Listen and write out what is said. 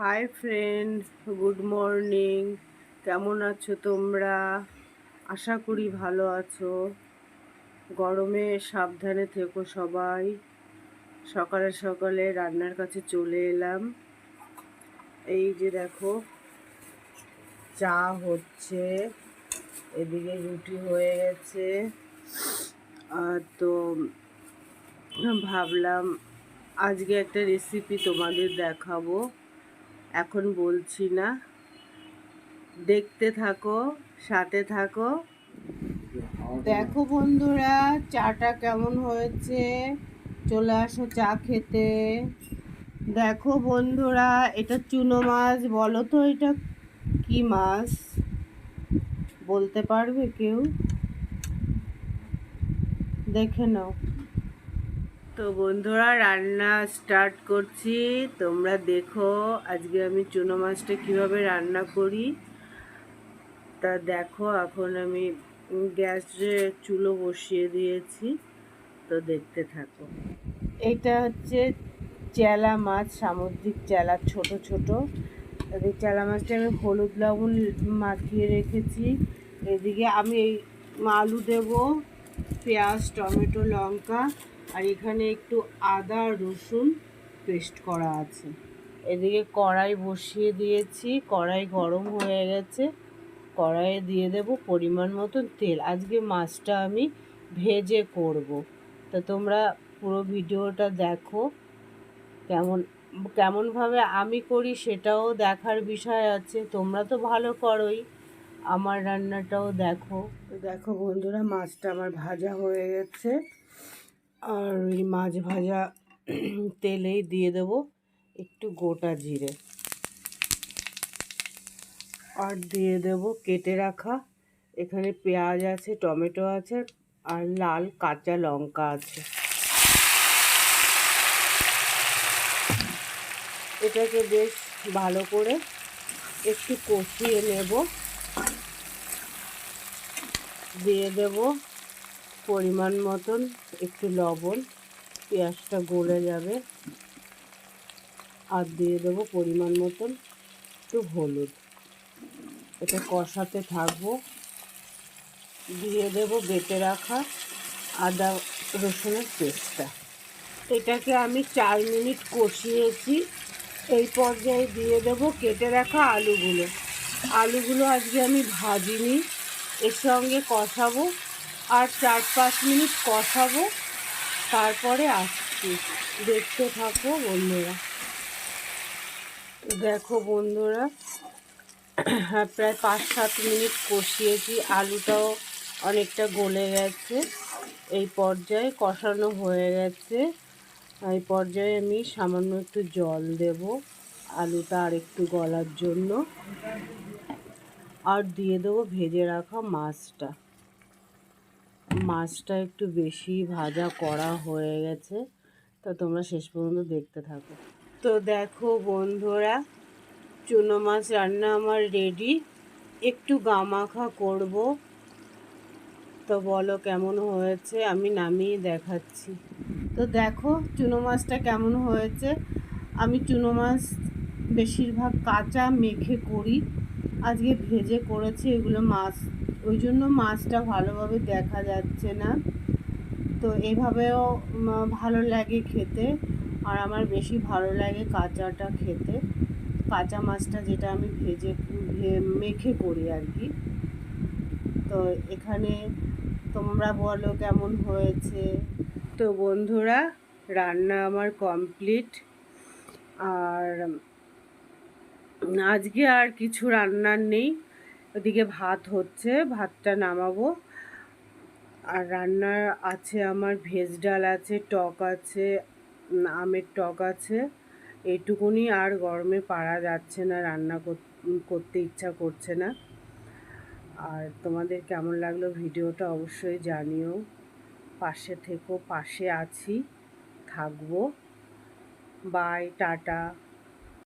Hi friend good morning কেমন আছো তোমরা? আশা করি ভালো আছো। গরমে সাবধানে থেকো সবাই। সকালে সকালে রান্নার কাছে চলে এলাম। এই যে দেখো, চা হচ্ছে। এদিকে রুটি হয়ে গেছে। আর তো ভাবলাম, আজকে একটা রেসিপি তোমাদের দেখাবো। এখন বলছি না। দেখতে থাকো, সাথে থাকো। দেখো বন্ধুরা, চাটা কেমন হয়েছে? চলে আসো চা খেতে। দেখো বন্ধুরা, এটা চুনো মাছ, বলো তো এটা কি মাছ? বলতে পারবে কেউ? দেখে নাও। তো বন্ধুরা, রান্না স্টার্ট করছি। তোমরা দেখো আজকে আমি চুনো মাছটা কীভাবে রান্না করি। তা দেখো, এখন আমি গ্যাসে চুলো বসিয়ে দিয়েছি। তো দেখতে থাকো। এটা হচ্ছে চেলা মাছ, সামুদ্রিক চেলা, ছোট ছোট। এই চেলা মাছটা আমি হলুদ লবণ মাখিয়ে রেখেছি। এদিকে আমি এই আলু দেবো, পেঁয়াজ, টমেটো, লঙ্কা। আর এখানে একটু আদা রসুন পেস্ট করা আছে। এদিকে কড়াই বসিয়ে দিয়েছি। কড়াই গরম হয়ে গেছে। কড়াইয়ে দিয়ে দেব পরিমাণ মতন তেল। আজকে মাছটা আমি ভেজে করব। তো তোমরা পুরো ভিডিওটা দেখো। কেমন কেমনভাবে আমি করি সেটাও দেখার বিষয় আছে। তোমরা তো ভালো করোই। আমার রান্নাটাও দেখো। দেখো বন্ধুরা মাছটা আমার ভাজা হয়ে গেছে। আর ওই মাছ ভাজা তেলেই দিয়ে দেব একটু গোটা জিরে। আর দিয়ে দেব কেটে রাখা, এখানে পেঁয়াজ আছে, টমেটো আছে, আর লাল কাঁচা লঙ্কা আছে। এটাকে বেশ ভালো করে একটু কষিয়ে নেব। দিয়ে দেব পরিমাণ মতন একটু লবণ, পেঁয়াজটা গলে যাবে। আর দিয়ে দেবো পরিমাণ মতন একটু হলুদ। এটা কষাতে থাকব। দিয়ে দেবো বেটে রাখা আদা রসুনের পেস্টটা। এটাকে আমি চার মিনিট কষিয়েছি। এই পর্যায়ে দিয়ে দেব কেটে রাখা আলুগুলো। আলুগুলো আজকে আমি ভাজিনি। এর সঙ্গে কষাবো। আর চার পাঁচ মিনিট কষাবো, তারপরে আসছি। দেখতে থাকো বন্ধুরা। দেখো বন্ধুরা হ্যাঁ প্রায় পাঁচ সাত মিনিট কষিয়েছি, আলুটাও অনেকটা গলে গেছে। এই পর্যায়ে কষানো হয়ে গেছে। এই পর্যায়ে আমি সামান্য একটু জল দেব আলুটা আর একটু গলার জন্য। আর দিয়ে দেবো ভেজে রাখা মাছটা। মাছটা একটু বেশি ভাজা করা হয়ে গেছে। তো তোমরা শেষ পর্যন্ত দেখতে থাকো। তো দেখো বন্ধুরা, চুনো মাছ রান্না আমার রেডি একটু গামাখা করব। তো বলো কেমন হয়েছে? আমি নামিয়ে দেখাচ্ছি। তো দেখো চুনো মাছটা কেমন হয়েছে। আমি চুনো মাছ বেশিরভাগ কাঁচা মেখে করি। আজকে ভেজে করেছি, এগুলো মাছ ওই জন্য মাছটা ভালোভাবে দেখা যাচ্ছে না। তো এভাবেও ভালো লাগে খেতে আর আমার বেশি ভালো লাগে কাঁচাটা খেতে। কাঁচা মাছটা যেটা আমি ভেজে মেখে করি আর কি। তো এখানে তোমরা বলো কেমন হয়েছে। তো বন্ধুরা, রান্না আমার কমপ্লিট। আর আজকে আর কিছু রান্নার নেই। ওদিকে ভাত হচ্ছে, ভাতটা নামাবো। আর রান্নার আছে আমার ভেজ ডাল আছে, টক আছে আমের টক আছে। এইটুকুনি আর গরমে পারা যাচ্ছে না, রান্না করতে ইচ্ছা করছে না। আর তোমাদের কেমন লাগল ভিডিওটা অবশ্যই জানিও। পাশে থেকো, পাশে আছি, থাকব। Bye, tata.